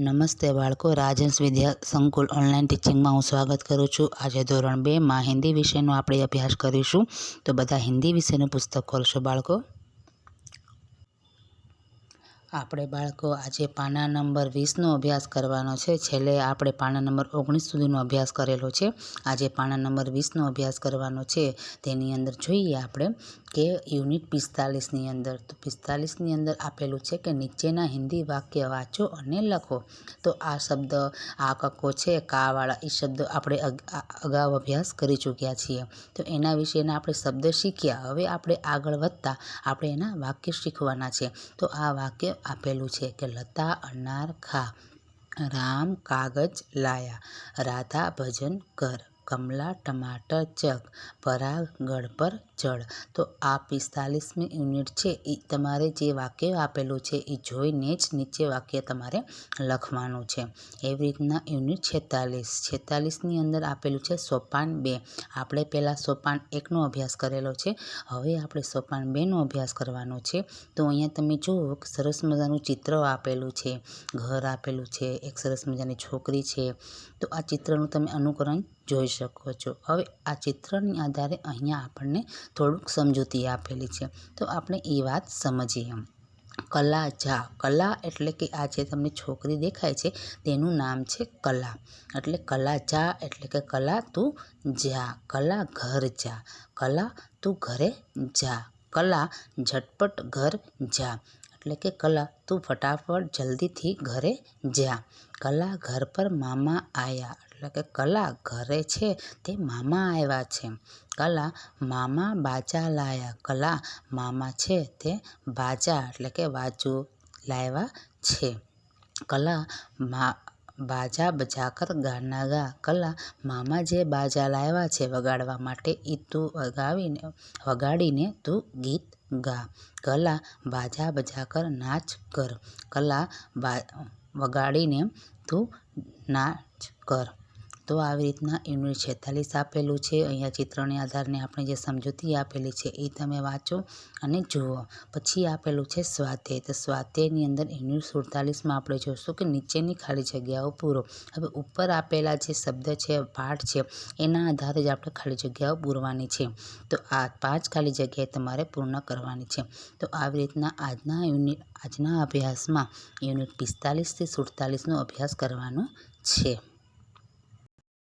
નમસ્તે બાળકો રાજહંસ વિદ્યા સંકુલ ઓનલાઈન ટીચિંગમાં હું સ્વાગત કરું છું. આજે ધોરણ બેમાં હિન્દી વિષયનો આપણે અભ્યાસ કરીશું. તો બધા હિન્દી વિષયનું પુસ્તક ખોલશો બાળકો. આપણે બાળકો આજે પાના નંબર વીસનો અભ્યાસ કરવાનો છે. છેલ્લે આપણે પાના નંબર ઓગણીસ સુધીનો અભ્યાસ કરેલો છે. આજે પાના નંબર વીસનો અભ્યાસ કરવાનો છે. તેની અંદર જોઈએ આપણે કે યુનિટ પિસ્તાલીસની અંદર, તો પિસ્તાલીસની અંદર આપેલું છે કે નીચેના હિન્દી વાક્ય વાંચો અને લખો. તો આ શબ્દ, આ કક્કો છે કાવાળા એ શબ્દ આપણે અગાઉ અભ્યાસ કરી ચૂક્યા છીએ. તો એના વિશેના આપણે શબ્દ શીખ્યા. હવે આપણે આગળ વધતા આપણે એના વાક્ય શીખવાના છે. તો આ વાક્ય આપેલું છે કે લતા, અનાર, ખા, રામ, કાગજ, લાયા, રાધા, ભજન કર કમલા, ટમાટર, ચક, પરાગ ગળ પર ચડ તો આ પિસ્તાલીસમી યુનિટ છે એ તમારે જે વાક્ય આપેલું છે એ જોઈને જ નીચે વાક્ય તમારે લખવાનું છે. એવી રીતના યુનિટ છેતાલીસ. છેતાલીસની અંદર આપેલું છે સોપાન બે. આપણે પહેલાં સોપાન એકનો અભ્યાસ કરેલો છે, હવે આપણે સોપાન બેનો અભ્યાસ કરવાનો છે. તો અહીંયા તમે જુઓ સરસ મજાનું ચિત્ર આપેલું છે. ઘર આપેલું છે, એક સરસ મજાની છોકરી છે. તો આ ચિત્રનું તમે અનુકરણ જોઈ શકો છો. હવે આ ચિત્રની આધારે અહીંયા આપણને થોડુંક સમજૂતી આપેલી છે. તો આપણે એ વાત સમજીએ. કલા જા. કલા એટલે કે આ જે તમને છોકરી દેખાય છે, તેનું નામ છે કલા. એટલે કલા જા એટલે કે કલા તું જા. કલા ઘર જા. કલા તું ઘરે જા. કલા ઝટપટ ઘર જા. એટલે કે કલા તું ફટાફટ જલ્દીથી ઘરે જા. કલા ઘર પર મામા આવ્યા એટલે કે કલા ઘરે છે તે મામા આવ્યા છે. કલા મામા બાજા લાયા. કલા મામા છે તે બાજા એટલે કે વાજો લાવ્યા છે. કલા મા બાજા બજાકર ગાના ગા કલા મામા જે બાજા લાવ્યા છે વગાડવા માટે એ તું વગાવીને, વગાડીને તું ગીત ગા. કલા બાજા બજાકર નાચ કર. કલા બા વગાડીને તું નાચ કર. તો આવી રીતના યુનિટ છેતાલીસ આપેલું છે. અહીંયા ચિત્રને આધારને આપણે જે સમજૂતી આપેલી છે એ તમે વાંચો અને જુઓ. પછી આપેલું છે સ્વાધ્યાય. તો સ્વાધ્યાયની અંદર યુનિટ સુડતાલીસમાં આપણે જોઈશું કે નીચેની ખાલી જગ્યાઓ પૂરો. હવે ઉપર આપેલા જે શબ્દ છે, પાઠ છે, એના આધારે જ આપણે ખાલી જગ્યાઓ પૂરવાની છે. તો આ પાંચ ખાલી જગ્યાએ તમારે પૂર્ણ કરવાની છે. તો આવી રીતના આજના યુનિટ, આજના અભ્યાસમાં યુનિટ પિસ્તાલીસથી સુડતાલીસનો અભ્યાસ કરવાનો છે.